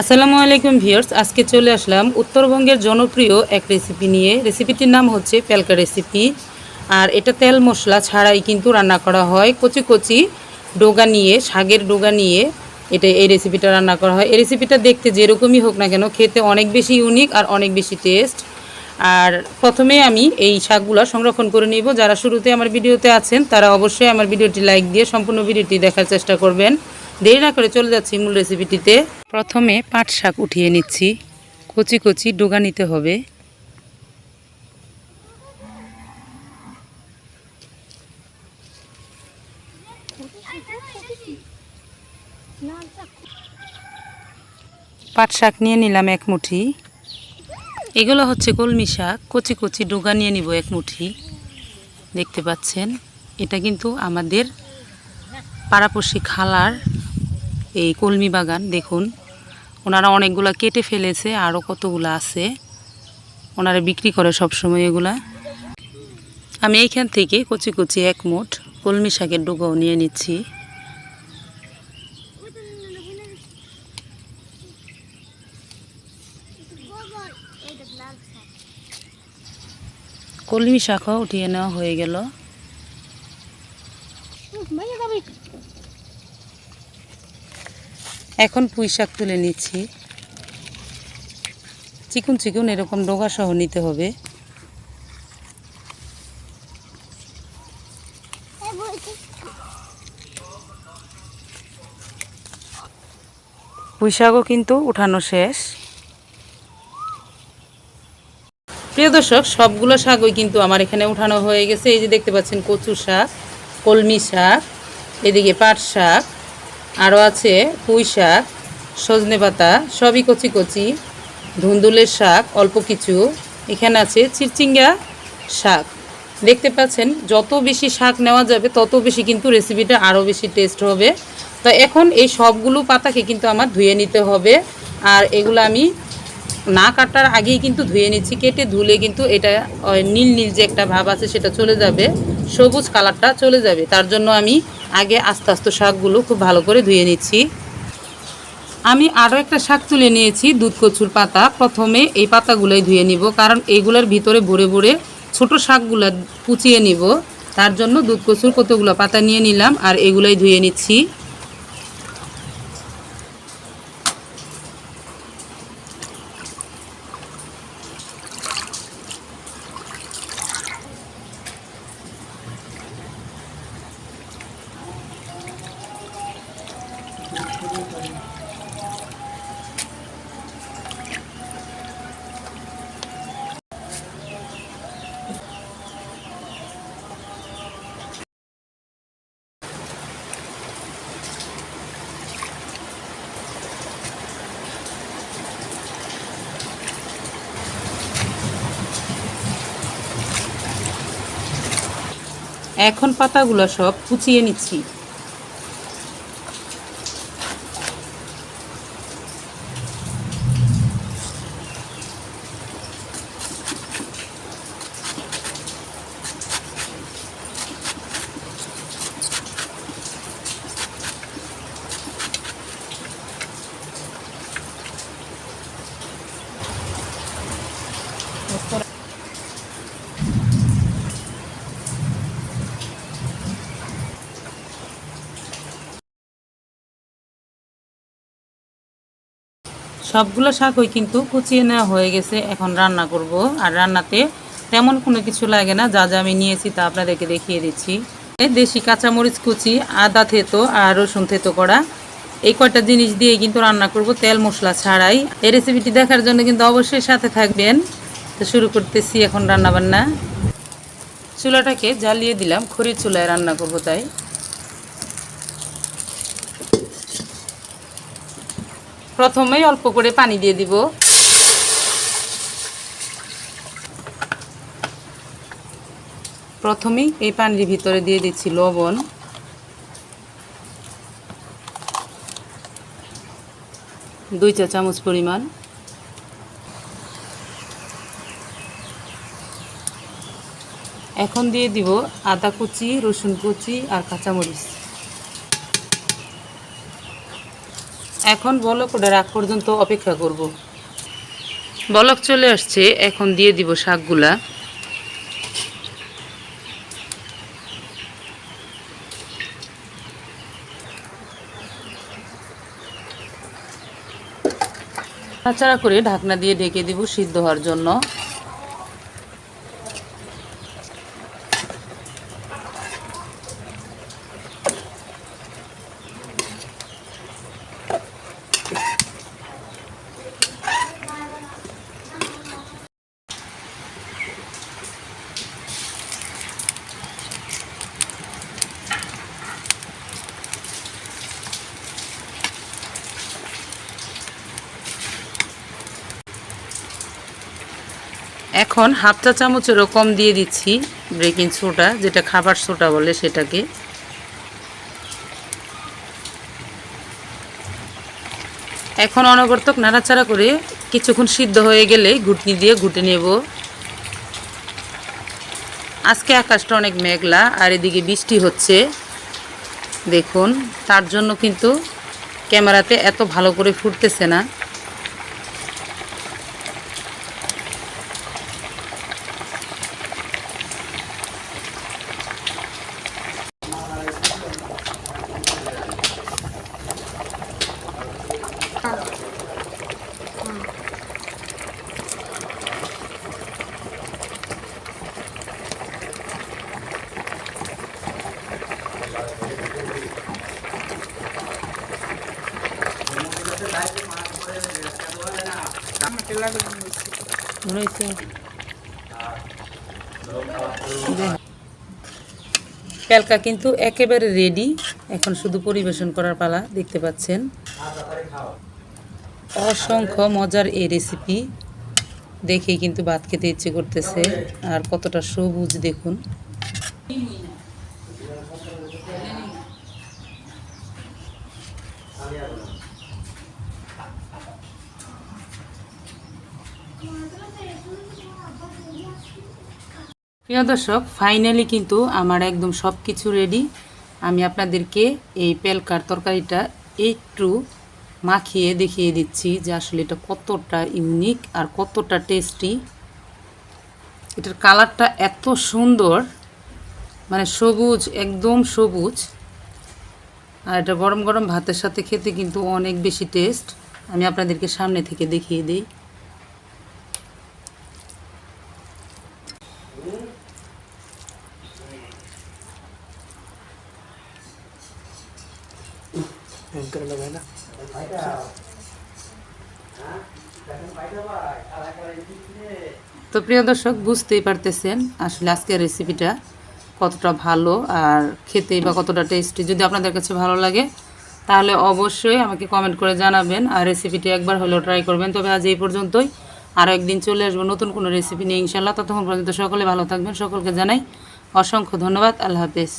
আসসালামু আলাইকুম ভিউয়ার্স, আজকে চলে আসলাম উত্তরবঙ্গের জনপ্রিয় এক রেসিপি নিয়ে। রেসিপিটির নাম হচ্ছে পেলকা রেসিপি আর এটা তেল মশলা ছাড়াই কিন্তু রান্না করা হয়। কচি কচি ডোগা নিয়ে শাকের ডোগা নিয়ে এটা এই রেসিপিটা রান্না করা হয়। এই রেসিপিটা দেখতে যেরকমই হোক না কেন, খেতে অনেক বেশি ইউনিক আর অনেক বেশি টেস্ট আর প্রথমে আমি এই শাকগুলো সংরক্ষণ করে নিব। যারা শুরুতে আমার ভিডিওতে আছেন, তারা অবশ্যই আমার ভিডিওটি লাইক দিয়ে সম্পূর্ণ ভিডিওটি দেখার চেষ্টা করবেন। দেরি না করে চলে যাচ্ছি মূল রেসিপিটিতে প্রথমে পাট শাক উঠিয়ে নিচ্ছি। কচি কচি ডোগা নিতে হবে। পাট শাক নিয়ে নিলাম এক মুঠি। এগুলো হচ্ছে কলমি শাক। কচি কচি ডোগা নিয়ে নিব এক মুঠি। দেখতে পাচ্ছেন, এটা কিন্তু আমাদের পাড়াপড়শি খালার এই কলমি বাগান, দেখুন। ওনারা অনেকগুলো কেটে ফেলেছে আরও কতগুলো আছে। ওনারা বিক্রি করে সব সময় এগুলা। আমি এইখান থেকে কচি কচি এক মুঠ কলমি শাকের ডোগাও নিয়ে নিচ্ছি। কলমি শাকও উঠিয়ে নেওয়া হয়ে গেল। এখন পুঁই শাক তুলে নিচ্ছি। চিকুন চিকুন এরকম ডোগা সহ নিতে হবে। পুঁই শাকও কিন্তু উঠানো শেষ। প্রিয় দর্শক, সবগুলো শাকই কিন্তু আমার এখানে উঠানো হয়ে গেছে। এই যে দেখতে পাচ্ছেন কচু শাক, কলমি শাক, এদিকে পাট শাক। আরও আছে পুঁই শাক, সজনে পাতা, সবই কচি কচি, ধুন্দুলের শাক, অল্প কিছু। এখানে আছে চিরচিঙ্গা শাক। দেখতে পাচ্ছেন, যত বেশি শাক নেওয়া যাবে, তত বেশি কিন্তু রেসিপিটা আরও বেশি টেস্ট হবে। তো এখন এই সবগুলো পাতাকে কিন্তু আমার ধুয়ে নিতে হবে। আর এগুলো আমি না কাটার আগেই কিন্তু ধুয়ে নিচ্ছি, কেটে ধুলে কিন্তু এটা নীল নীল যে একটা ভাব আছে সেটা চলে যাবে, সবুজ কালারটা চলে যাবে। তার জন্য আমি আগে আস্তে আস্তে শাকগুলো খুব ভালো করে ধুয়ে নিচ্ছি। আমি আরও একটা শাক তুলে নিয়েছি, দুধ কচুর পাতা। প্রথমে এই পাতাগুলোই ধুয়ে নিব, কারণ এইগুলোর ভিতরে ভরে ভরে ছোট শাকগুলো কুচিয়ে নিব। তার জন্য দুধ কচুর কতগুলো পাতা নিয়ে নিলাম, আর এগুলোই ধুয়ে নিচ্ছি। এখন পাতাগুলো সব কুচিয়ে নিচ্ছি। সবগুলো শাকই কিন্তু কুচিয়ে নেওয়া হয়ে গেছে। এখন রান্না করব। আর রান্নাতে তেমন কোনো কিছু লাগে না। যা যা আমি নিয়েছি তা আপনাদেরকে দেখিয়ে দিচ্ছি। দেশি কাঁচামরিচ কুচি, আদা থেতো আর রসুন থেতো করা। এই কয়টা জিনিস দিয়ে কিন্তু রান্না করব তেল মশলা ছাড়াই। এই রেসিপিটি দেখার জন্য কিন্তু অবশ্যই সাথে থাকবেন। তো শুরু করতেছি এখন রান্না বান্না চুলাটাকে জ্বালিয়ে দিলাম। খড়ির চুলায় রান্না করব তাই। প্রথমেই অল্প করে পানি দিয়ে দিব। প্রথমেই এই পানির ভিতরে দিয়ে দিচ্ছি লবণ। দুই চা চামচ পরিমাণ। এখন দিয়ে দিব আদা কুচি, রসুন কুচি আর কাঁচামরিচ। এখন বলক ওটা রাগ পর্যন্ত অপেক্ষা করব। বলক চলে আসছে, এখন দিয়ে দিব শাকগুলা। নাড়াচাড়া করে ঢাকনা দিয়ে ঢেকে দিব সিদ্ধ হওয়ার জন্য। এখন হাফ চা চামচেরও কম দিয়ে দিচ্ছি বেকিং সোডা যেটা খাবার সোডা বলে সেটাকে। এখন অনবর্তক নাড়াচাড়া করে কিছুক্ষণ সিদ্ধ হয়ে গেলে ঘুটনি দিয়ে ঘুটে নেব। আজকে আকাশটা অনেক মেঘলা, আর এদিকে বৃষ্টি হচ্ছে। দেখুন, তার জন্য কিন্তু ক্যামেরাতে এত ভালো করে ফুটতেছে না। ক্যালকা কিন্তু একেবারে রেডি এখন শুধু পরিবেশন করার পালা দেখতে পাচ্ছেন। অসংখ্য মজার এই রেসিপি দেখেই কিন্তু ভাত খেতে ইচ্ছে করতেছে। আর কতটা সবুজ দেখুন। প্রিয় দর্শক ফাইনালি কিন্তু আমার একদম সব কিছু রেডি আমি আপনাদেরকে এই পেলকার তরকারিটা একটু মাখিয়ে দেখিয়ে দিচ্ছি যে আসলে এটা কতটা ইউনিক আর কতটা টেস্টি এটার কালারটা এত সুন্দর মানে সবুজ, একদম সবুজ। আর এটা গরম গরম ভাতের সাথে খেতে কিন্তু অনেক বেশি টেস্ট আমি আপনাদেরকে সামনে থেকে দেখিয়ে দিই। তো প্রিয় দর্শক, বুঝতেই পারতেছেন আসলে আজকের রেসিপিটা কতটা ভালো আর খেতে বা কতটা টেস্টি যদি আপনাদের কাছে ভালো লাগে, তাহলে অবশ্যই আমাকে কমেন্ট করে জানাবেন আর রেসিপিটি একবার হলেও ট্রাই করবেন। তবে আজ এই পর্যন্তই। আরও একদিন চলে আসব নতুন কোনো রেসিপি নিয়ে ইনশাল্লাহ ততক্ষণ পর্যন্ত সকলে ভালো থাকবেন। সকলকে জানাই অসংখ্য ধন্যবাদ। আল্লাহ হাফেজ।